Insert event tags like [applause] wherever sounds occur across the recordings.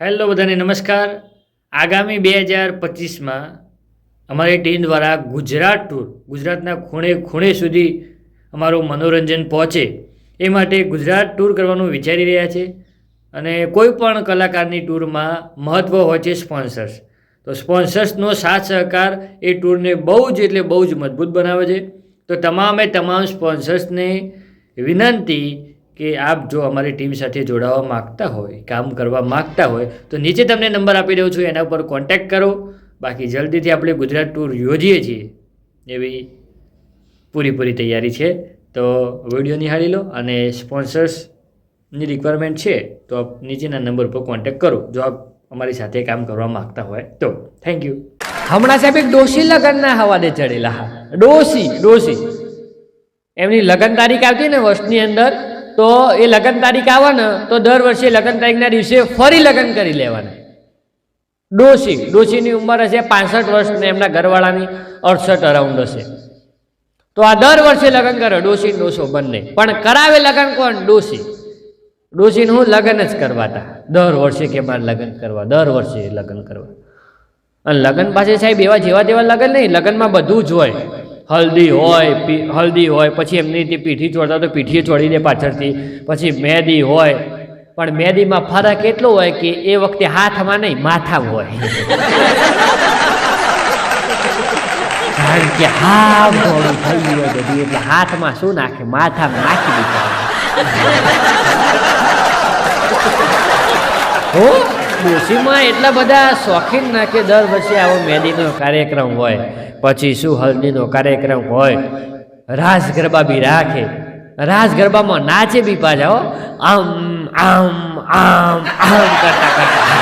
Hello બધાને, નમસ્કાર. આગામી બે હજાર પચીસમાં અમારી ટીમ દ્વારા ગુજરાત ટૂર ગુજરાતના ખૂણે ખૂણે સુધી અમારું મનોરંજન પહોંચે એ માટે ગુજરાત ટૂર કરવાનું વિચારી રહ્યા છે અને કોઈ પણ કલાકારની ટૂરમાં મહત્ત્વ હોય છે સ્પોન્સર્સ તો સ્પોન્સર્સનો સાથ સહકાર એ ટૂરને બહુ જ એટલે બહુ જ મજબૂત બનાવે છે. તો તમામે તમામ સ્પોન્સર્સને વિનંતી કે આપ જો અમારી ટીમ સાથે જોડાવા માગતા હોય, કામ કરવા માગતા હોય, તો નીચે તમને નંબર આપી દઉં છું. એના ઉપર કોન્ટેક્ટ કરો. બાકી જલ્દીથી આપણે ગુજરાત ટૂર યોજીએ છીએ એવી પૂરીપૂરી તૈયારી છે. તો વીડિયો નિહાળી લો અને સ્પોન્સર્સની રિક્વાયરમેન્ટ છે, તો આપ નીચેના નંબર ઉપર કોન્ટેક્ટ કરો. જો આપ અમારી સાથે કામ કરવા માગતા હોય તો. થેન્ક યુ હમણાં સાહેબ એક ડોશી લગ્નના હવાલે ચડેલા. હા ડોશી ડોશી. એમની લગ્ન તારીખ આવતી ને વર્ષની અંદર? તો એ લગ્ન તારીખ આવે ને, તો દર વર્ષે લગ્ન તારીખના દિવસે ફરી લગ્ન કરી લેવાના. ડોશી, ડોશીની ઉંમર હશે પાસઠ વર્ષ ને એમના ઘરવાળાની અડસઠ અરાઉન્ડ હશે. તો આ દર વર્ષે લગ્ન કરે, ડોશી ડોસો બંને. પણ કરાવે લગ્ન કોણ? ડોશી. ડોશીનું હું લગ્ન જ કરવાતા દર વર્ષે કે મારે લગ્ન કરવા, દર વર્ષે લગ્ન કરવા. અને લગ્ન પાસે સાહેબ એવા જેવા તેવા લગ્ન નહીં, લગ્નમાં બધું જ હોય. હલ્દી હોય હલ્દી હોય, પછી એમની રીતે પીઠી ચોડતા તો પીઠીએ ચોડી દે પાછળથી, પછી મહેંદી હોય. પણ મહેંદીમાં ફરક એટલો હોય કે એ વખતે હાથમાં નહીં, માથા હોય. કારણ કે હા, મોડું થઈ ગયું એટલે હાથમાં શું નાખે? માથામાં નાખી દીધા. હો? ડોશીમાં એટલા બધા શોખીન ના કે દર વર્ષે આવો મહેંદીનો કાર્યક્રમ હોય, પછી શું હલ્દીનો કાર્યક્રમ હોય, રાસ ગરબા બી રાખે, રાસ ગરબામાં નાચે બી પાછા આમ આમ આમ આમ કરતા કરતા.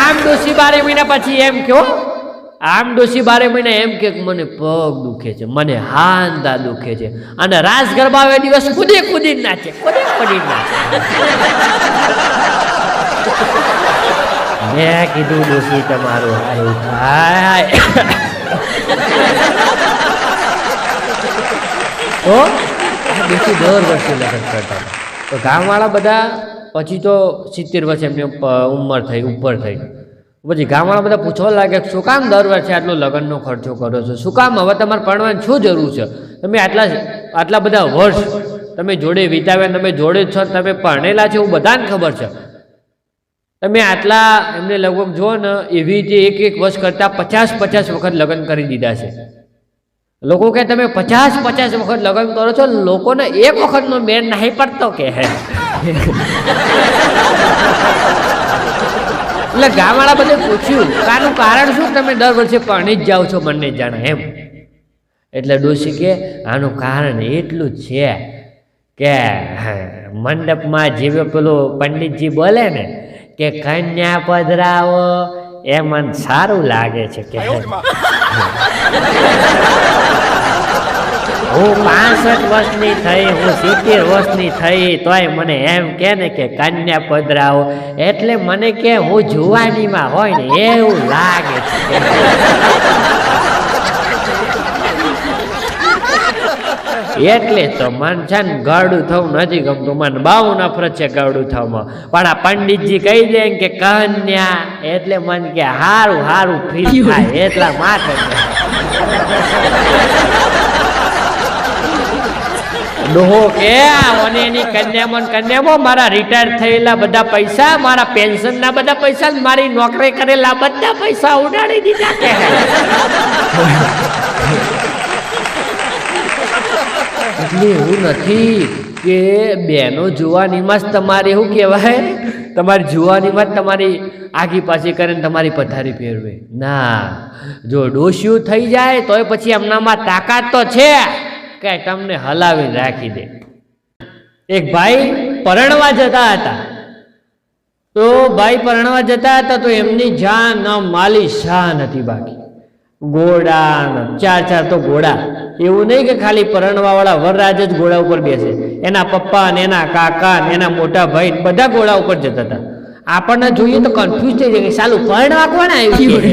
આમ ડોશી બારે મહિના પછી એમ કયો આમ ડોશી બારે મહિના એમ કે મને પગ દુખે છે, મને હાંધા દુખે છે. અને રાસ ગરબા એ દિવસ કુદી કુદી નાચે કુદી કુદી નાચે. મેં કીધું ડોશી તમારું હારું થાય તો ડોશી દર વર્ષે લગ્ન કરતા તો ગામવાળા બધા, પછી તો સિત્તેર વર્ષ એમની ઉંમર થઈ, ઉપર થઈ. પછી ગામવાળા બધા પૂછવા લાગે શું કામ દર વર્ષે આટલો લગ્નનો ખર્ચો કરો છો? શું કામ હવે તમારે પરણવાની શું જરૂર છે? તમે આટલા આટલા બધા વર્ષ તમે જોડે વિતાવ્યા તમે જોડે છો તમે પરણેલા છો એવું બધાને ખબર છે. તમે આટલા એમને લગભગ જુઓ ને, એવી રીતે એક એક વર્ષ કરતાં પચાસ પચાસ વખત લગ્ન કરી દીધા છે. લોકો કે તમે પચાસ પચાસ વખત લગ્ન કરો છો લોકોને એક વખતનો મેળ નહીં પડતો કે હે એટલે ગામવાળા બધે પૂછ્યું આનું કારણ શું? તમે દર વર્ષે પરણી જ જાઓ છો બંને જાણે. એમ. એટલે ડોશી કે આનું કારણ એટલું જ છે કે મંડપમાં જેવે પેલું પંડિતજી બોલે ને કે કન્યા પધરાવો એ મને સારું લાગે છે કે [laughs] હું પાસઠ વર્ષની થઈ હું સિત્તેર વર્ષની થઈ તોય મને એમ કે ને કે કન્યા પધરાવો. એટલે મને કે હું જુવાનીમાં હોય ને એવું લાગે છે. એટલે તો મન છે ને ગાડું થવું નથી ગમતું. મને બહુ નફરત છે ગાડું થવામાં. પણ આ પંડિતજી કહી દે કે કન્યા એટલે મન કે હારું હારું ફીલ થાય એટલા માટે ડોહો. કે મને એની કન્યામાં કન્યામાં મારા રિટાયર થયેલા બધા પૈસા મારા પેન્શનના બધા પૈસા મારી નોકરી કરેલા બધા પૈસા ઉડાડી દીધા કે એટલે એવું નથી કે બેનો જુવાનીમાં જ તમારે એવું કહેવાય? તમારી જુવાનીમાં જ તમારી આગી પાછી કરીને તમારી પથારી ફેરવે. ના જો ડોસ્યું થઈ જાય તોય પછી એમનામાં તાકાત તો છે. કે તમને હલાવીને રાખી દે. એક ભાઈ પરણવા જતા હતા. તો ભાઈ પરણવા જતા હતા તો એમની જાન માલી શાન હતી બાકી. ઘોડા ચાર ચાર તો ઘોડા. એવું નહીં કે ખાલી પરણવાવાળા વરરાજ જ ઘોડા ઉપર બેસે. એના પપ્પા ને એના કાકા ને એના મોટા ભાઈ બધા ઘોડા ઉપર જતા હતા. આપણને જોઈએ તો કન્ફ્યુઝ થઈ જાય કે સાલું પરણવા કોણ આવ્યું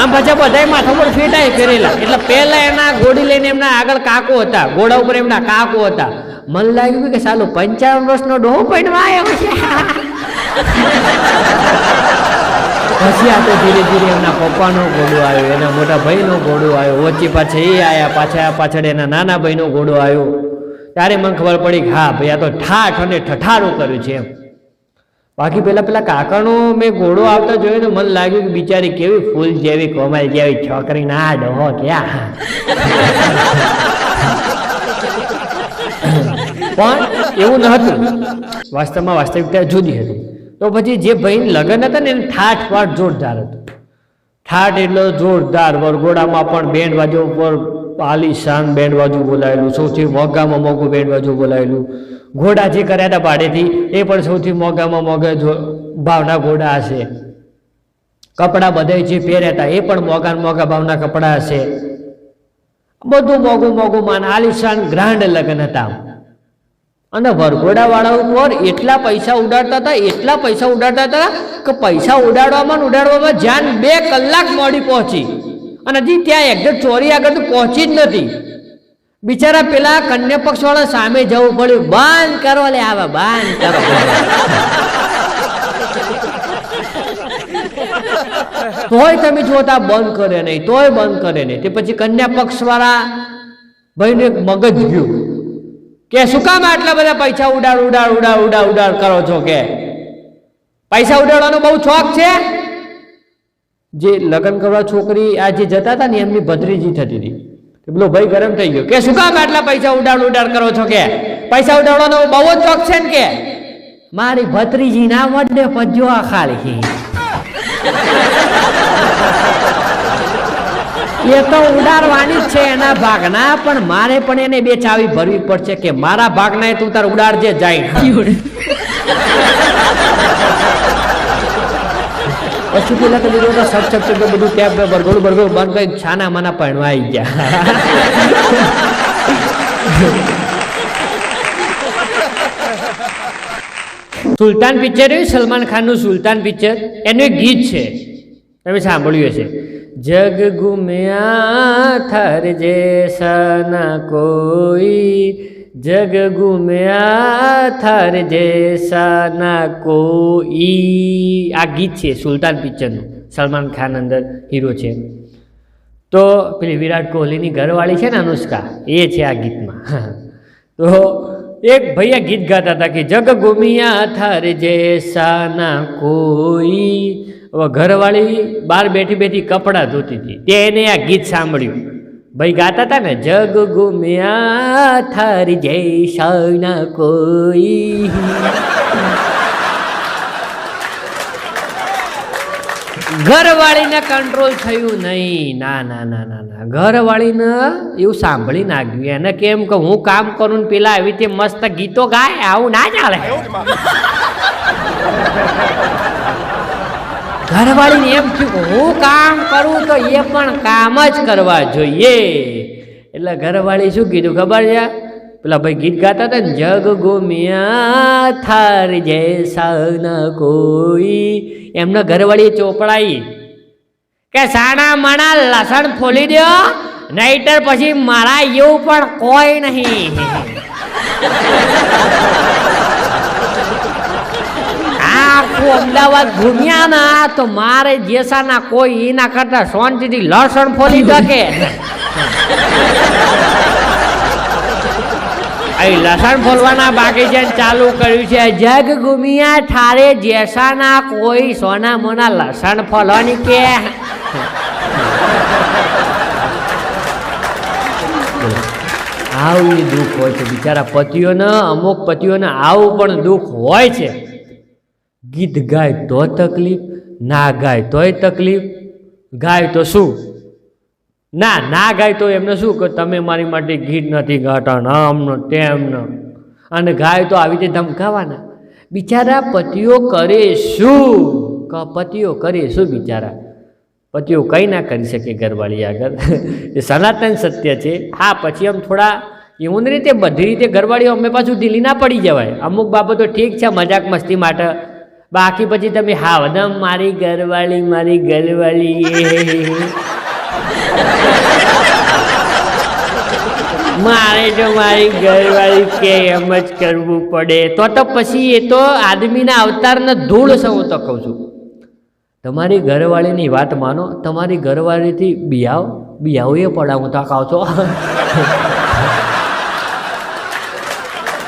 આમ પાછા બધા માથા પર ફેટાય ફેરેલા. એટલે પહેલા એના ગોળી લઈને એમના આગળ કાકો હતા. ઘોડા ઉપર એમના કાકો હતા. મને લાગ્યું કે સાલું પંચાવન વર્ષનો ડોહો પણ આવ્યો છે પછી આ તો ધીરે ધીરે એમના પપ્પાનો ઘોડો આવ્યો, એના મોટા ભાઈનો ઘોડો આવ્યો. વચ્ચે પાછા એ આવ્યા પાછા પાછળ એના નાના ભાઈનો ઘોડો આવ્યો. ત્યારે મને ખબર પડી કે હા, ભાઈ, આ તો ઠાઠ અને ઠઠારું કર્યું છે એમ. બાકી પેલા પેલા કાકાનો મેં ઘોડો આવતા જોયો ને મને લાગ્યું કે બિચારી કેવી ફૂલ જેવી, કોમલ જેવી છોકરી ના ડોહો ક્યાં? પણ એવું ન હતું. વાસ્તવમાં વાસ્તવિકતા જુદી હતી. તો પછી જે ભાઈ લગ્ન હતા ને એને ઠાઠ પાઠ જોરદાર હતું. ઠાઠ એટલો જોરદાર વરઘોડામાં પણ બેન્ડ બાજુ ઉપર આલીશાન બેન્ડ બાજુ બોલાયેલું, સૌથી મોંઘામાં મોંઘું બેન્ડ બાજુ બોલાયેલું. ઘોડા જે કર્યા હતા ભાડેથી એ પણ સૌથી મોંઘામાં મોંઘા ભાવના ઘોડા હશે. કપડાં બધા જે પહેર્યા હતા, એ પણ મોંઘા મોંઘા ભાવના કપડાં હશે. બધું મોંઘું મોંઘું માન આલિશાન ગ્રાન્ડ લગ્ન હતા. અને વરઘોડાવાળા ઉપર એટલા પૈસા ઉડાડતા હતા, એટલા પૈસા ઉડાડતા હતા કે પૈસા ઉડાડવામાં ઉડાડવામાં જાન બે કલાક મોડી પહોંચી. અને હજી ત્યાં એક્ઝેક્ટ ચોરી આગળ તો પહોંચી જ નથી. બિચારા પેલા કન્યા પક્ષવાળા સામે જવું પડ્યું. બંધ કરો લે, આવા બંધ કરો તોય તમે જોતા બંધ કરે નહીં, તોય બંધ કરે નહીં. તે પછી કન્યા પક્ષવાળા ભાઈને મગજ ગયું કે શું કામ આટલા બધા પૈસા ઉડાડ ઉડાડ ઉડાડ ઉડાડ ઉડાડ કરો છો કે? પૈસા ઉડાડવાનો બહુ શોખ છે? જે લગ્ન કરવા છોકરી આ જે જતા હતા ને, એમની ભત્રીજી થતી હતી. પેલો ભાઈ ગરમ થઈ ગયો. કે શું કામ આટલા પૈસા ઉડાડ ઉડાડ કરો છો કે? પૈસા ઉડાડવાનો બહુ જ શોખ છે ને કે? મારી ભત્રીજી ના વડે પજ્યો આ ખાલી એ તો ઉડાડવાની જ છે એના ભાગના, પણ મારે પણ એને બે ચાવી ભરવી પડશે કે મારા ભાગના એ તું તાર ઉડાડજે જાય પછી પેલા તો બીજું સબ સબ બધું ટેપ બરગોળ બરગોળ બંધ કરી છાના માના પડવા આવી ગયા. સુલતાન પિક્ચર એવું સલમાન ખાનનું સુલતાન પિક્ચર. એનું એક ગીત છે. તમે સાંભળ્યું હશે. જગ ગુમ્યા થર જે સના કોઈ જગ ગુમ્યા થર જૈસા ના કોઈ. આ ગીત છે સુલતાન પિક્ચરનું, સલમાન ખાન અંદર હીરો છે. તો પેલી વિરાટ કોહલીની ઘરવાળી છે ને અનુષ્કા, એ છે આ ગીતમાં. તો એક ભૈયા ગીત ગાતા હતા કે જગ ગુમિયા થર જૈસા ના કોઈ. હવે ઘરવાળી બહાર બેઠી બેઠી કપડાં ધોતી હતી. તેને આ ગીત સાંભળ્યું. ભાઈ ગાતા હતા ને, જગ ગુમ્યા થર જય ના કોઈ. ઘરવાળીને કંટ્રોલ થયું નહીં. ના ના ના ના ના. ઘરવાળીને એવું સાંભળી નાખ્યું. એને કેમ કે હું કામ કરું ને પેલા આવી રીતે મસ્ત ગીતો ગાય, આવું ના ચાલે. ઘરવાળીને એમ થયું હું કામ કરું તો એ પણ કામ જ કરવા જોઈએ. એટલે ઘરવાળી શું કીધું ખબર છે? પેલા ભાઈ ગીત ગાતા હતા ને, જગ ગુમ્યા થાર જૈસા ન કોઈ. એમને ઘરવાળી ચોપડાઈ કે સાણા માણા લસણ ફોલી દો નહીતર પછી મારા એવું પણ કોઈ નહીં. આખું અમદાવાદ ઘૂમ્યા ના તો મારે જેસાના કોઈ એના કરતા શાંતિથી લસણ ફોલી શકે. લસણ ફોલવાના બાકી છે ચાલુ કર્યું છે. જગ ગુમિયા ઠારે જેસાના કોઈ સોના મોના લસણ ફોલવાની કે? આવું દુઃખ હોય છે. બિચારા પતિઓને અમુક પતિઓને આવું પણ દુઃખ હોય છે. ગીત ગાય તો તકલીફ, ના ગાય તોય તકલીફ. ગાય તો શું? ના ના ગાય તો એમને શું કે તમે મારી માટે ગીત નથી ગાતા આમનો તેમનો અને ગાય તો આવી રીતે ધમકાવાના. બિચારા પતિઓ કરે શું? પતિઓ કરે શું બિચારા? પતિઓ કંઈ ના કરી શકે ઘરવાળી આગળ. એ સનાતન સત્ય છે. હા, પછી આમ થોડા એવું રીતે બધી રીતે ઘરવાળીઓ અમે પાછું ઢીલી ના પડી જવાય. અમુક બાબતો ઠીક છે, મજાક મસ્તી માટે બાકી પછી તમે હાવદમ મારી ઘરવાળી મારી ઘરવાળી મારે જો મારી ઘરવાળી કે એમ જ કરવું પડે. તો તો પછી એ તો આદમીના અવતારના ધૂળ હું તો કહું છું. તમારી ઘરવાળીની વાત માનો, તમારી ઘરવાળીથી બિયાવ બિયાવ એ પડા હું તો કહું છો.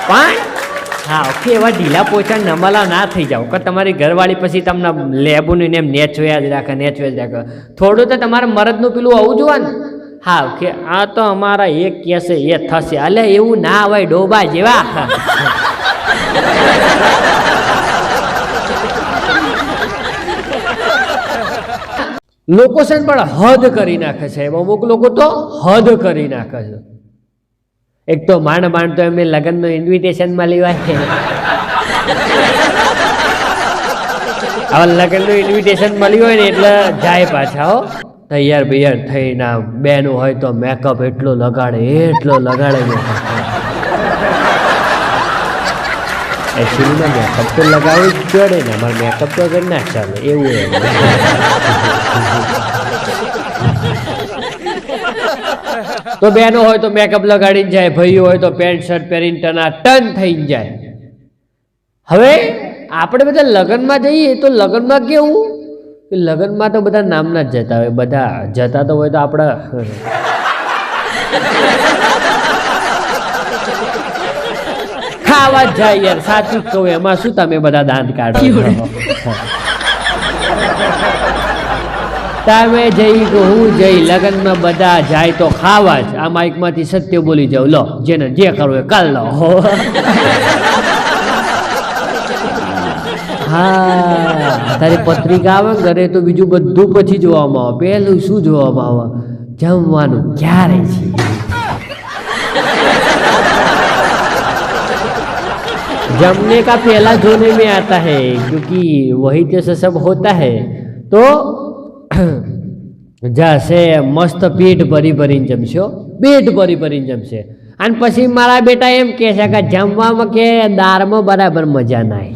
પણ હા, ઓકે, એવા ઢીલા પોચા નમલા ના થઈ જાઓ. કે તમારી ઘરવાળી પછી તમને લેબુનું ને એમ નેચવ્યા જ રાખે નેચવ્યા જ રાખે. થોડું તો તમારે મરદનું પેલું આવું જોવા ને? હા, ઓકે, આ તો અમારા એક કહેશે એ થશે. અલે, એવું ના હોય, ડોબા જેવા. લોકો છે પણ હદ કરી નાખે છે. અમુક લોકો તો હદ કરી નાખે છે. એક તો માંડ માંડ તો એમને લગ્નનું ઇન્વિટેશનમાં લેવાય હવે લગ્નનું ઇન્વિટેશન મળ્યું હોય ને એટલે જાય પાછા, હો. તૈયાર બૈયાર થઈને આ બેન હોય તો મેકઅપ એટલો લગાડે એટલો લગાડે એકચ્યુઅલીમાં મેકઅપ તો લગાવવું જ જોડે ને, અમારે મેકઅપ તો કરી ના ચાલે એવું તો બેનો હોય તો મેકઅપ લગાડીને જાય ભાઈઓ હોય તો પેન્ટ શર્ટ પહેરીને ટના ટન થઈને જાય. હવે આપણે બધા લગ્નમાં જઈએ તો લગ્નમાં કેવું? કે લગ્નમાં તો બધા નામના જ જતા હોય. બધા જતા તો હોય તો આપણા ખાવા જાય યાર સાચું કહું એમાં શું તમે બધા દાંત કાઢો? તમે જઈ કે હું જઈ લગ્નમાં બધા જાય તો ખાવા જ આ માઇકમાંથી સત્ય બોલી જાવ લો જેને જે કરવું એ કાલ લો હા તારી પત્રિકા આવે ને ઘરે તો બીજું બધું પછી જોવામાં આવે પહેલું શું જોવામાં આવે જમવાનું ક્યારે છે जमने का पहला जोने में आता है क्योंकि वही जैसे सब होता है तो [coughs] જશે મસ્ત પેટ ભરી ભરીને જમશો પેટ ભરી ભરીને જમશે. અને પછી મારા બેટા એમ કહે છે કે જમવામાં કે દાળમાં બરાબર મજા નહીં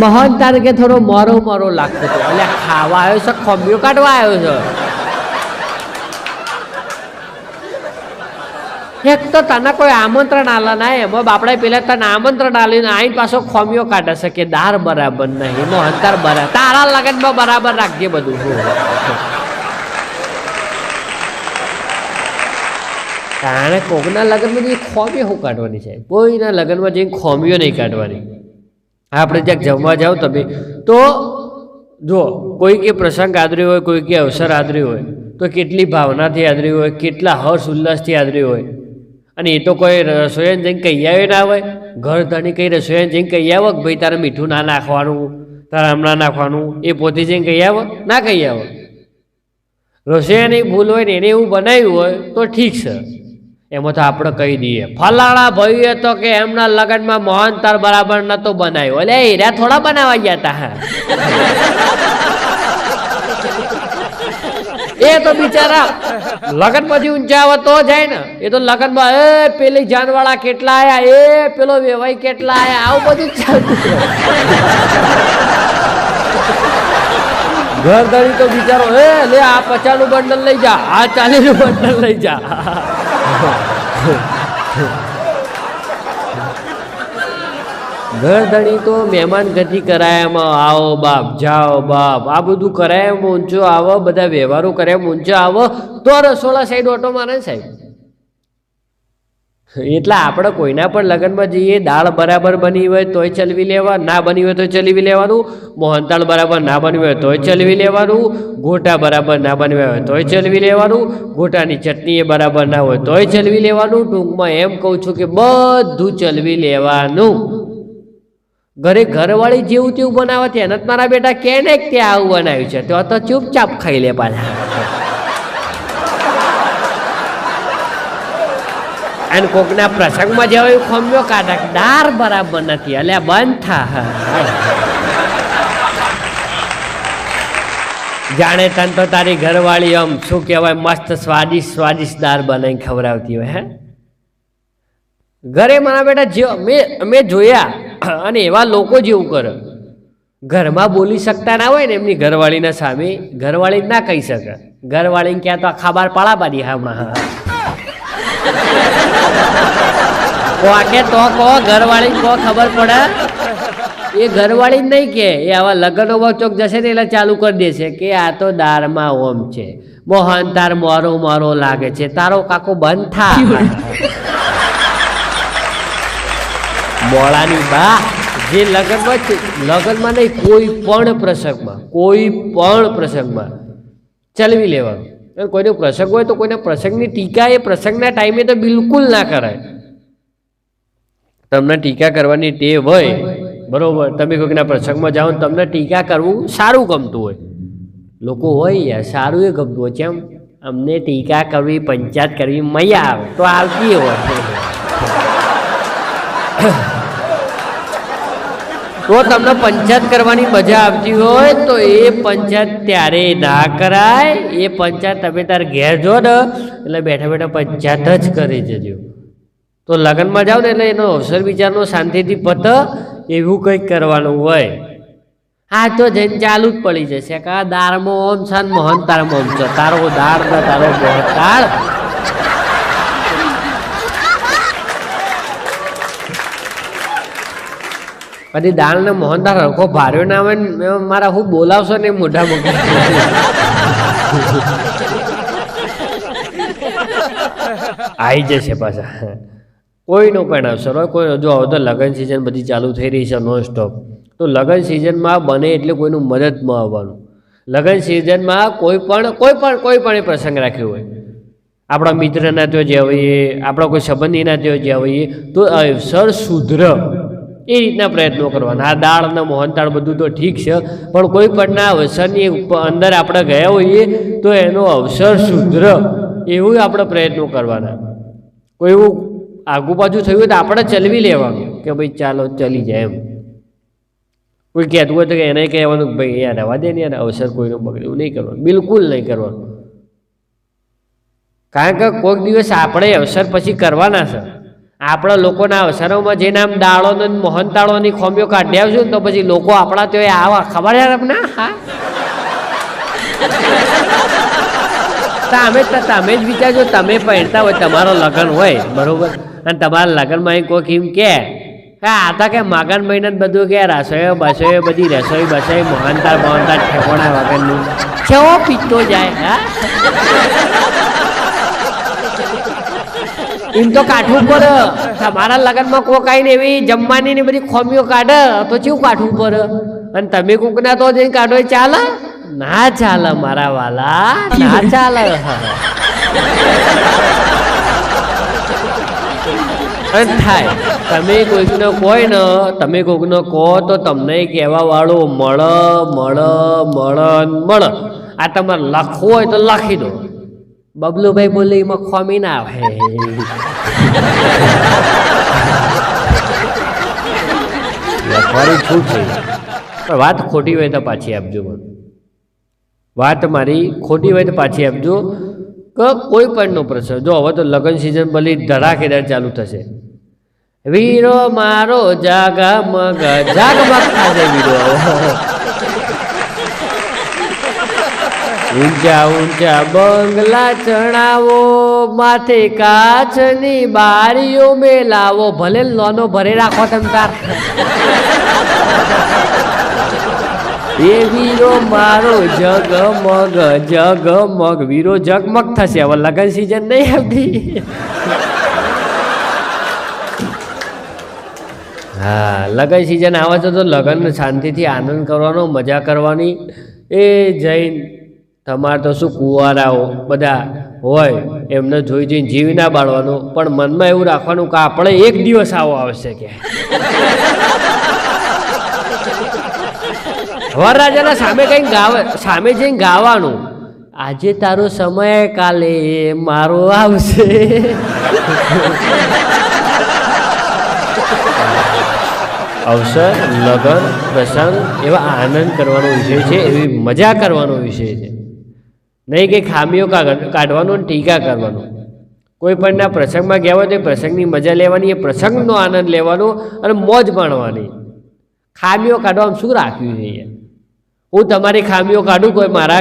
મહંત તારે કે થોડો મોરો મોરો લાગતો હતો. એટલે ખાવા આવ્યો છે ખોમ્યો કાઢવા આવ્યો છે. એક તો તને કોઈ આમંત્રણ આલા ના એમાં બાપડા પેલા તને આમંત્રણ આલીને આઈને પાછો ખોમિયો કાઢે છે કે દાર બરાબર નહીં. એમાં અંતર બરાબર તારા લગનમાં બરાબર રાખજે બધું. કારણે કોકના લગ્નમાં જઈને ખોમી શું કાઢવાની છે? કોઈના લગ્નમાં જઈને ખોમીઓ નહીં કાઢવાની. આપણે જ્યાં જમવા જાઓ તમે. તો જો કોઈ કે પ્રસંગ આદર્યો હોય કોઈ કે અવસર આદર્યો હોય, તો કેટલી ભાવનાથી આદર્યું હોય, કેટલા હર્ષ ઉલ્લાસથી આદર્યું હોય. અને એ તો કોઈ રસોઈયાને જઈને કહી આવે ના હોય. ઘર ધણી કઈ રસોઈયાને જઈને કહી આવો કે ભાઈ તારે મીઠું ના નાખવાનું, તારે હમણાં નાખવાનું. એ પોતે જઈને કહી આવો, ના કહી આવો. રસોઈયાની ભૂલ હોય ને એને એવું બનાવ્યું હોય તો ઠીક છે. એમાં તો આપણે કહી દઈએ. ફલાણા ભાઈએ તો કે એમના લગ્નમાં મોહન તાર બરાબર નહોતો બનાવ્યો. એટલે એ થોડા બનાવવા ગયા હતા હા. એ તો બિચારા લગન પછી ઊંચા તો જાય ને, એ તો લગનમાં, એ, પેલી જાનવાળા કેટલા આયા? એ, પેલો વેવાઈ કેટલા આયા? આવું બધું ચાલતું ઘર ધરી તો બિચારો, એ, લે, આ પચાસનું બંડલ લઈ જા, આ ચાલીસનું બંડલ લઈ જા. ઘર ધણી તો મહેમાન ગતિ કરાયામાં, આવો બાપ, જાઓ બાપ. આ બધું કરાય ઊંચો આવો, બધા વ્યવહારો કર્યા ઊંચો આવો. તો રસોડા સાઈડ ઓટો મારે સાહેબ. એટલે આપણે કોઈના પણ લગ્નમાં જઈએ, દાળ બરાબર બની હોય તોય ચલવી લેવા ના બની હોય તો ચલવી લેવાનું મોહનતાળ બરાબર ના બની હોય તોય ચલવી લેવાનું, ગોટા બરાબર ના બનવા હોય તોય ચલવી લેવાનું, ગોટાની ચટણી એ બરાબર ના હોય તોય ચલવી લેવાનું. ટૂંકમાં એમ કહું છું કે બધું ચલવી લેવાનું. ઘરે ઘરવાળી જેવું તેવું બનાવે છે એના મારા બેટા કેને કે આવું બનાવ્યું છે? તો તો ચૂપચાપ ખાઈ લે પાછા. અને કોકના પ્રસંગમાં જેવો એવું ખમ્યો કાઢા દાર બરાબર નથી. એટલે બંધ થા. જાણે તન તો તારી ઘરવાળી આમ શું કહેવાય, મસ્ત સ્વાદિષ્ટ સ્વાદિષ્ટ દાર બનાવી ખવડાવતી હોય, હે? ઘરે મારા બેટા જે મેં મેં જોયા. [coughs] અને એવા લોકો જેવું કરે. ઘરમાં બોલી શકતા ના હોય ને એમની ઘરવાળીના સામે, ઘરવાળી ના કહી શકે. ઘરવાળીને ક્યાં તો આખા બાર પાળા પાડી હમણાં કોકે તો કહો ઘરવાળી કહો, ખબર પડે? એ ઘરવાળી નહીં કે, એ આવા લગ્નોમાં ચોક જશે ને એટલે ચાલુ કરી દેશે કે આ તો દારમાં ઓમ છે. મોહન તાર મોરો મોરો લાગે છે. તારો કાકો બંધ થા. મોળાની બા, જે લગ્નમાં લગ્નમાં નહીં, કોઈ પણ પ્રસંગમાં, કોઈ પણ પ્રસંગમાં ચલવી લેવાનું. કોઈનો પ્રસંગ હોય તો કોઈના પ્રસંગની ટીકા, એ પ્રસંગના ટાઈમે તો બિલકુલ ના કરાય. તમને ટીકા કરવાની ટેવ હોય, બરોબર, તમે કોઈકના પ્રસંગમાં જાઓ તમને ટીકા કરવું સારું ગમતું હોય. લોકો હોય યાર, સારું એ ગમતું હોય કેમ અમને ટીકા કરવી, પંચાયત કરવી, મજા આવે, તો આવતી હોય. તો તમને પંચાયત કરવાની મજા આવતી હોય તો એ પંચાયત ત્યારે ના કરાય. એ પંચાયત તમે તાર ઘેર જો ને, એટલે બેઠા બેઠા પંચાયત જ કરી જજો તો લગ્નમાં જાઓ ને એટલે એનો અવસર વિચારનો શાંતિથી પત, એવું કંઈક કરવાનું હોય. હા, તો જઈને ચાલુ જ પડી જશે કા આ દાળમાં ઓમ છે ને મોહન તારમાં ઓમ છે. તારો દાળ ને તારો મોહન દાળ પછી દાળ ને મોહન દાળ હરખો ભાર્યો ના આવે ને મારા હું બોલાવશો ને મોઢા મોઢા આવી જશે પાછા. કોઈનો પણ અવસર હોય, કોઈ જો હવે તો લગ્ન સિઝન બધી ચાલુ થઈ રહી છે નોન સ્ટોપ તો લગ્ન સિઝનમાં બને એટલે કોઈનું મદદમાં આવવાનું. લગ્ન સિઝનમાં કોઈ પણ કોઈ પણ કોઈ પણ પ્રસંગ રાખ્યો હોય. આપણા મિત્રના ત્યાં જ્યાં હોઈએ, આપણા કોઈ સંબંધીના ત્યાં જ્યાં હોઈએ, તો અવસર સુધર એ રીતના પ્રયત્નો કરવાના. આ દાળ અને મોહનતાળ બધું તો ઠીક છે, પણ કોઈ પણના અવસરની અંદર આપણે ગયા હોઈએ તો એનો અવસર સુધર એવું આપણે પ્રયત્નો કરવાના. કોઈ એવું આગુ પાછું થયું હોય તો આપણે ચલવી લેવાનું, કે ભાઈ ચાલો ચલી જાય એમ. કોઈ કહેતું હોય તો કે એને કહેવાનું કે ભાઈ યાર રવા દે ને યાર, અવસર કોઈનો એવું નહીં કરવાનું. બિલકુલ નહીં કરવાનું. કારણ કે કોઈક દિવસ આપણે અવસર પછી કરવાના છે. આપણા લોકોના અવસરોમાં જે નામ દાળોનો મોહનતાળોની ખોંબીઓ કાઢી આવશું તો પછી લોકો આપણા તો આવા ખબર યાર તમને? હા. તમે તમે જ વિચારજો, તમે પહેરતા હોય, તમારો લગ્ન હોય, બરોબર? અને તમારા લગ્નમાં અહીં કોઈક એમ કે આ તો કે માગણ મહિને જ બધું કે રસોઈઓ, બસોઈઓ, બધી રસોઈ, બસોઈ મોહનતાળ મોહનતાળ ઠેકોણા વગરનું. કેવો પીતો જાય, હા? એમ તો કાઠવું પડે. તમારા લગ્નમાં કોક આવીને એવી જમવાની ને બધી ખોમીઓ કાઢે, તો ચેવું કાઠવું પડે? અને તમે કોકના તો જઈને કાઢો ચાલે ના ચાલે મારા વાલા, ના ચાલે. અને થાય, તમે કોઈકને કોઈ ને, તમે કોઈકને કહો તો તમને કહેવા વાળો મળ મળ મળ મળ. આ તમારે લખવું હોય તો લખી દો. બબલુભાઈ બોલે એમાં ખોમી ના આવે. લખવાની છૂટ છે પણ વાત ખોટી હોય તો પાછી આપજો મને. વાત મારી ખોટી હોય તો પાછી આપજો. કે કોઈ પણનો પ્રસંગ જો હવે તો લગ્ન સિઝન ભલે ધડાકેદાર ચાલુ થશે. વીરો મારો જાગા મગ જાગમગ થશે વીરો. ઊંચા ઊંચા બંગલા ચણાવો, માથે કાચની બારીઓ મેલાવો. ભલે લોનો ભરે રાખો તમ તાર. એ વીરો મારો જગમગ જગમગ. વીરો જગમગ થશે. હવે લગન સિઝન નહીં આવતી. હા, લગન સિઝન આવે છે તો લગ્ન શાંતિથી આનંદ કરવાનો, મજા કરવાની. એ જૈન તમારે તો શું કુંવારાઓ બધા હોય, એમને જોઈ જોઈને જીવ ના બાળવાનું. પણ મનમાં એવું રાખવાનું કે આપણે એક દિવસ આવો આવશે કે. વરરાજાના સામે કંઈક ગાવ, સામે જઈને ગાવાનું. આજે તારો સમય કાલે મારો આવશે. અવસર, લગ્ન, પ્રસંગ એવા આનંદ કરવાનો વિષય છે, એવી મજા કરવાનો વિષય છે. નહીં કે ખામીઓ કાઢ- કાઢવાનો અને ટીકા કરવાનો. કોઈ પણના પ્રસંગમાં ગયા હોય તો એ પ્રસંગની મજા લેવાની, એ પ્રસંગનો આનંદ લેવાનો અને મોજ માણવાની. ખામીઓ કાઢવામાં શું રાખ્યું છે હું તમારી ખામીઓ કાઢું, કોઈ મારા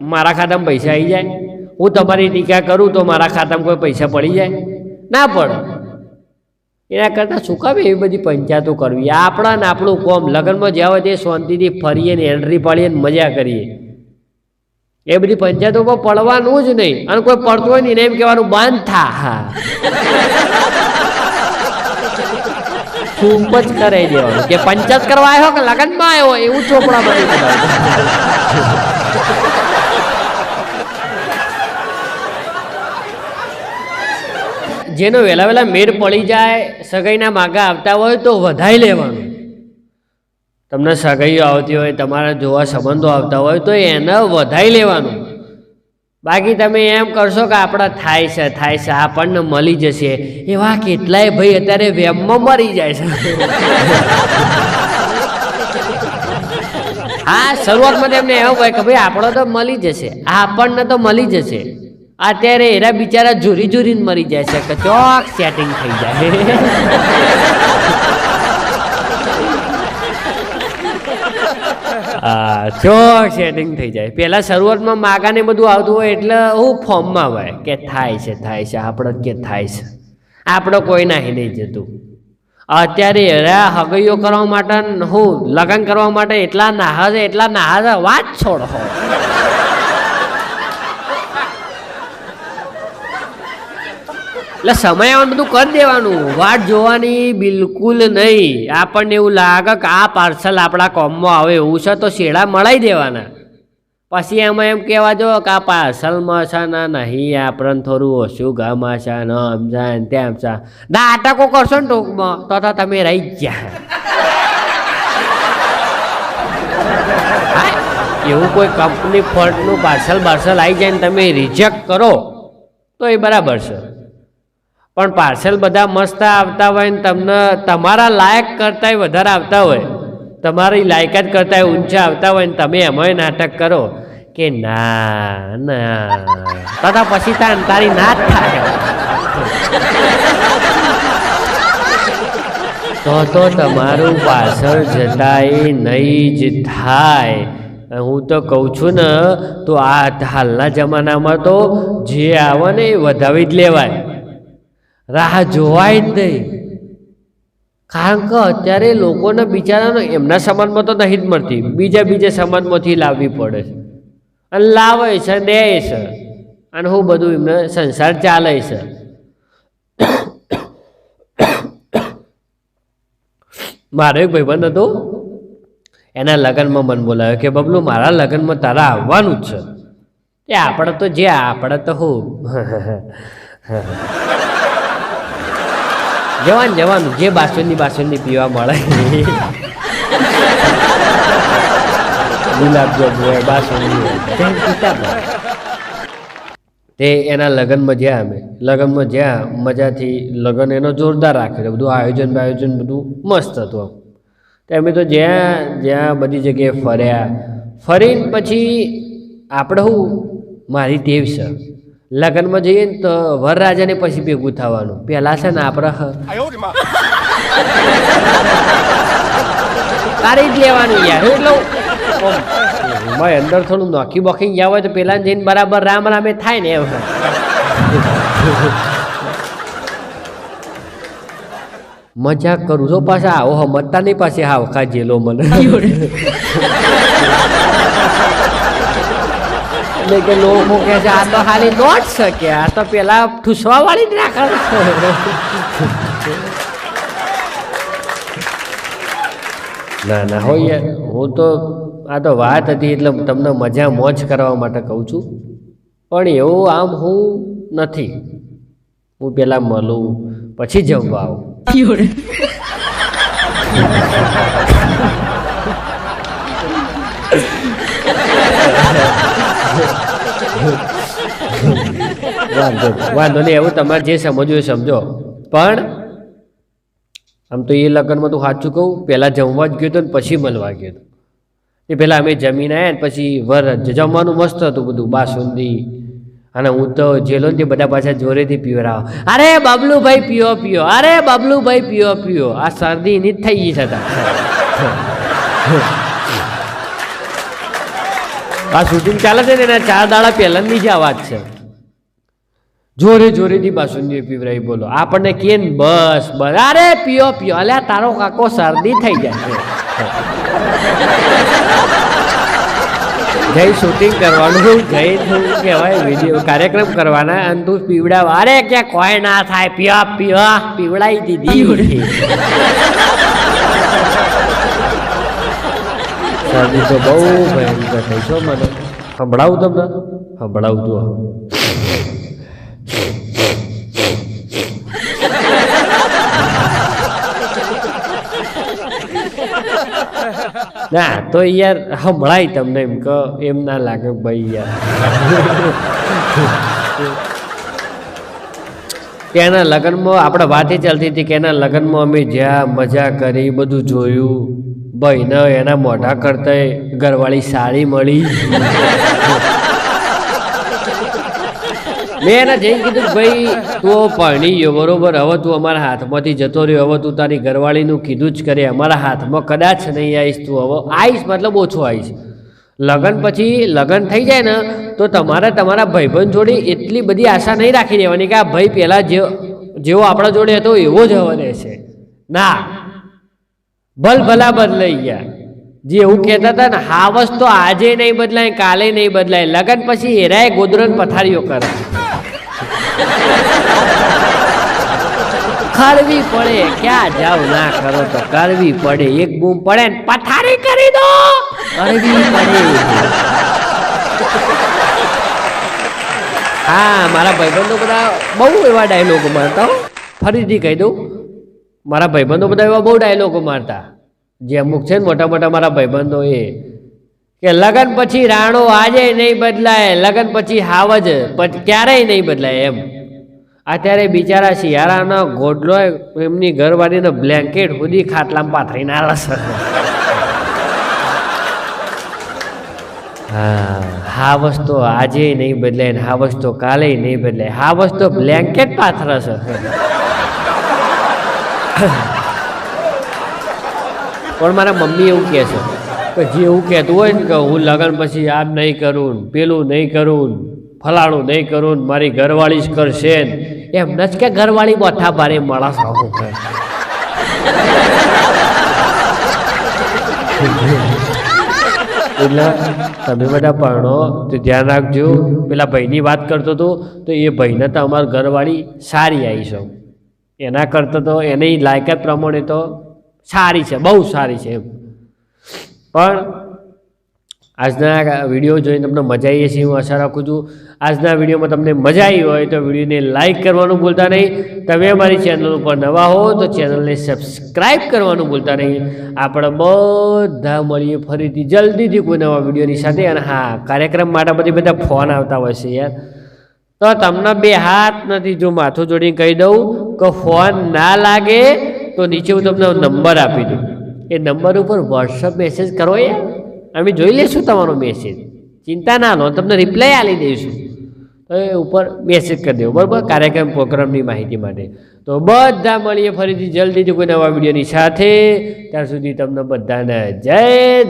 મારા ખાતામાં પૈસા આવી જાય? હું તમારી ટીકા કરું તો મારા ખાતામાં કોઈ પૈસા પડી જાય? ના પડે. એના કરતાં શું કામ એવી બધી પંચાયતો કરવી? આપણા ને આપણું કોમ. લગ્નમાં જ્યાં હોય તે શાંતિથી ફરીએ ને એન્ટ્રી પાડીએ ને મજા કરીએ. એ બધી પંચાયતોમાં પડવાનું જ નહીં. અને કોઈ પડતું હોય ને એમ કહેવાનું, બંધ થા. ચૂપ જ કરાવી દેવાનું. કે પંચાયત કરવા આવ્યો કે લગ્નમાં આવ્યો? એવું ચોપડા બની જેનો વહેલા વહેલા મેળ પડી જાય, સગાઈના માગા આવતા હોય તો વધાઈ લેવાનું. તમને સગાઈઓ આવતી હોય, તમારા જોવા સંબંધો આવતા હોય, તો એને વધાઈ લેવાનું. બાકી તમે એમ કરશો કે આપણા થાય છે થાય છે, આપણને મળી જશે. એવા કેટલાય ભાઈ અત્યારે વેમમાં મરી જાય છે. [laughs] હા, શરૂઆતમાં એમને એવું હોય કે ભાઈ, આપણો તો મળી જશે. આપણને તો મળી જશે. અત્યારે એરા બિચારા ઝૂરી ઝૂરીને મરી જાય છે, કે ચોક સેટિંગ થઈ જાય. [laughs] [laughs] હા ચોક સેટિંગ થઈ જાય. પહેલાં શરૂઆતમાં માગાને બધું આવતું હોય એટલે હું ફોર્મમાં હોય કે થાય છે થાય છે, આપણે કે થાય છે. આપણો કોઈ નાહી નહીં જતું. અત્યારે એરા હગૈયો કરવા માટે હું લગ્ન કરવા માટે એટલા નાહા છે, એટલા નાહા છે, વાત છોડો એટલે સમય આવે બધું કરી દેવાનું. વાટ જોવાની બિલકુલ નહીં. આપણને એવું લાગે કે આ પાર્સલ આપણા કોમમાં આવે એવું છે તો શેડા મળાઈ દેવાના. પછી એમાં એમ કહેવા જો કે આ પાર્સલમાં છે ને નહીં, આપણને થોડું ઓછું ગામમાં છે ને સમજાય ને તેમ છે. નાટકો કરશો ને ટૂંકમાં, તો તો તમે રહી ગયા. એવું કોઈ કંપની ફોલ્ટનું પાર્સલ બાર્સલ આવી જાય ને તમે રિજેક્ટ કરો, તો એ બરાબર છે. પણ પાર્સલ બધા મસ્ત આવતા હોય ને તમને તમારા લાયક કરતાંય વધારે આવતા હોય. તમારી લાયકાત કરતાંય ઊંચા આવતા હોય ને તમે એમાંય નાટક કરો કે ના ના. તથા પછી તાન, તારી ના જ થાય. તો તો તમારું પાછળ જતાય નહીં જ થાય. હું તો કહું છું ને, તો આ હાલના જમાનામાં તો જે આવે ને એ વધાવી જ લેવાય. રાહ જોવાય જ નહીં. કારણ કે અત્યારે લોકોને બિચારાનો એમના સમાજમાં તો નહીં જ મળતી. બીજા બીજા સમાજમાંથી લાવવી પડે છે. અને લાવે છે, દે છે. અને હું બધું એમને સંસાર ચાલે છે. મારો એક ભાઈબંધ હતો. એના લગ્નમાં મન બોલાવ્યો કે, બબલુ, મારા લગ્નમાં તારા આવવાનું જ છે. તે આપણે તો જે, આપણે તો હું. જવાનું જવાનું, જે બાસુંદી બાસુંદી પીવા મળે. ગુલાબ જાંબુ હોય, બાસુંદી પીતા તે એના લગ્નમાં જ્યાં અમે, લગ્નમાં જ્યાં મજાથી લગ્ન એનો જોરદાર રાખ્યો બધું આયોજન બાયોજન બધું મસ્ત હતું તો અમે તો જ્યાં જ્યાં બધી જગ્યાએ ફર્યા. ફરીને પછી આપણે હું, મારી ટેવ છે લગ્નમાં જઈએ ને તો વરરાજાને પછી ભેગું થવાનું. પહેલાં છે ને આપણે તારી જ લેવાનું યાર એટલે મેં અંદર થોડું નોખી બોખી ગયા હોય તો પહેલાં જઈને બરાબર રામ રામે થાય ને એમ. મજાક કરું છો પાછા આવો હમતતા નહીં પાસે હા વખા જેલો મને. એટલે કે લોકો કહે છે આ તો ખાલી નોટ શકે આ તો પેલા ઠૂસવા વાળી જ રાખે ના ના હોય હું તો આ તો વાત હતી એટલે તમને મજા મોજ કરવા માટે કહું છું. પણ એવું આમ હું નથી. હું પહેલાં મળું પછી જમવા આવું. [laughs] વાંધો વાંધો નહીં, એવું તમારે જે સમજવું એ સમજો. પણ આમ તો એ લગ્નમાં તો સાચું કહું, પહેલાં જમવા જ ગયો હતો ને પછી મળવા ગયો હતો એ પહેલાં અમે જમીને આવ્યા ને પછી વર જમવાનું મસ્ત હતું બધું, બાસુંદી અને હું તો જેલો ને બધા પાછા જોરેથી પીવરાવો અરે બબલુભાઈ પીઓ પીઓ. અરે બબલુભાઈ પીઓ પીઓ. આ શરદી એની જ થઈ ગઈ છતાં આ શૂટિંગ ચાલે છે ને, એના ચાર દાડા પહેલાંની જ આ વાત છે. જોરે જોરેથી બાસુંદી પીવરાઈ બોલો. આપણને કે બસ બસ. અરે, પીઓ પીઓ. અલ્યા, તારો કાકો શરદી થઈ જાય જઈ શૂટિંગ કરવાનું જય શું કહેવાય, વીડિયો કાર્યક્રમ કરવાના, અને તું પીવડાવ. અરે કે કોઈ ના થાય, પીઓ પીઓ. પીવડાવી દીધી. શરદી તો બહુ ભયંકર થઈ છો મને સંભળાવું તમને? સંભળાવું તું ના, તો યાર સંભળાય તમને એમ કે એમ ના લાગે ભાઈ યાર. કે એના લગ્નમાં આપણે વાતે ચાલતી હતી કે એના લગ્નમાં અમે જ્યાં મજા કરી, બધું જોયું. ભાઈને એના મોઢા કરતા ઘરવાળી સાડી મળી. મેં એને જઈને કીધું ભાઈ, તું પરણી ગયો, બરોબર? હવે તું અમારા હાથમાંથી જતો રહ્યો, હવે તું તારી ઘરવાળીનું કીધું જ કરે. અમારા હાથમાં કદાચ નહીં આવીશ, તું હવે આવીશ, મતલબ ઓછો આવીશ. લગ્ન પછી લગ્ન થઈ જાય ને તો તમારે તમારા ભાઈબંધ જોડે એટલી બધી આશા નહીં રાખી દેવાની કે આ ભાઈ પહેલાં જે જેવો આપણા જોડે હતો એવો જ હવે રહેશે. ના. ભલ ભલા બદલાઈ ગયા. જે એવું કહેતા હતા ને હાવસ તો આજે નહીં બદલાય કાલે નહીં બદલાય. લગ્ન પછી એરાય ગોદરન પથારીઓ કરે. કરવી પડે. ક્યાં જાવ ના કરો તો કરવી પડે. એક બૂમ પડે ને પથારી કરી દો. કરવી પડે. હા, મારા ભાઈબંધો બધા બહુ એવા ડાયલોગો મારતા ફરીથી કહી દઉં, મારા ભાઈબંધો બધા એવા બહુ ડાયલોગો મારતા. જે અમુક છે ને મોટા મોટા મારા ભાઈબંધો એ, કે લગન પછી રાણો આજે નહીં બદલાય, લગન પછી હાવજ પછી ક્યારેય નહીં બદલાય એમ. અત્યારે બિચારા શિયાળાનો ગોડલો એમની ઘરવાળીનો બ્લેન્કેટ સુધી ખાટલામાં પાથરીને આલસ હા હા વસ્તુ આજે નહીં બદલાય ને હા વસ્તુ કાલે નહીં બદલાય. હા વસ્તુ બ્લેન્કેટ પાથરશે પણ મારા મમ્મી એવું કહે છે કે જે એવું કહેતું હોય ને કે હું લગ્ન પછી આમ નહીં કરું પેલું નહીં કરું ફલાણું નહીં કરું મારી ઘરવાળી જ કરશે ને. એમ જ કે ઘરવાળી બોથા ભારે માણસ આવું કરે. એટલે તમે બધા પરણો, તો ધ્યાન રાખજો. પેલા ભાઈની વાત કરતો હતો, તો એ ભાઈને તો અમારી ઘરવાળી સારી આવી છે. એના કરતાં તો એની લાયકાત પ્રમાણે તો સારી છે, બહુ સારી છે એમ. પણ આજના વીડિયો જોઈને તમને મજા આવી હશે હું આશા રાખું છું. આજના વિડીયોમાં તમને મજા આવી હોય તો વિડીયોને લાઇક કરવાનું ભૂલતા નહીં. તમે અમારી ચેનલ ઉપર નવા હો તો ચેનલને સબસ્ક્રાઈબ કરવાનું ભૂલતા નહીં. આપણે બધા મળીએ ફરીથી જલ્દીથી કોઈ નવા વિડીયોની સાથે અને હા, કાર્યક્રમ માટે બધી બધા ફોન આવતા હોય છે યાર. તો તમને બે હાથ નથી, જો માથું જોડીને કહી દઉં કે ફોન ના લાગે તો નીચે હું તમને નંબર આપી દઉં. એ નંબર ઉપર વોટ્સઅપ મેસેજ કરો યાર. અમે જોઈ લઈશું તમારો મેસેજ ચિંતા ના લો તમને રિપ્લાય આપી દઈશું. તો એ ઉપર મેસેજ કરી દેવો, બરાબર? કાર્યક્રમ પ્રોગ્રામની માહિતી માટે. તો બધા મળીએ ફરીથી જલ્દીથી કોઈ નવા વિડીયોની સાથે. ત્યાં સુધી તમને બધાને જય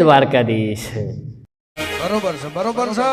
દ્વારકાધીશ. બરોબર છે બરોબર છે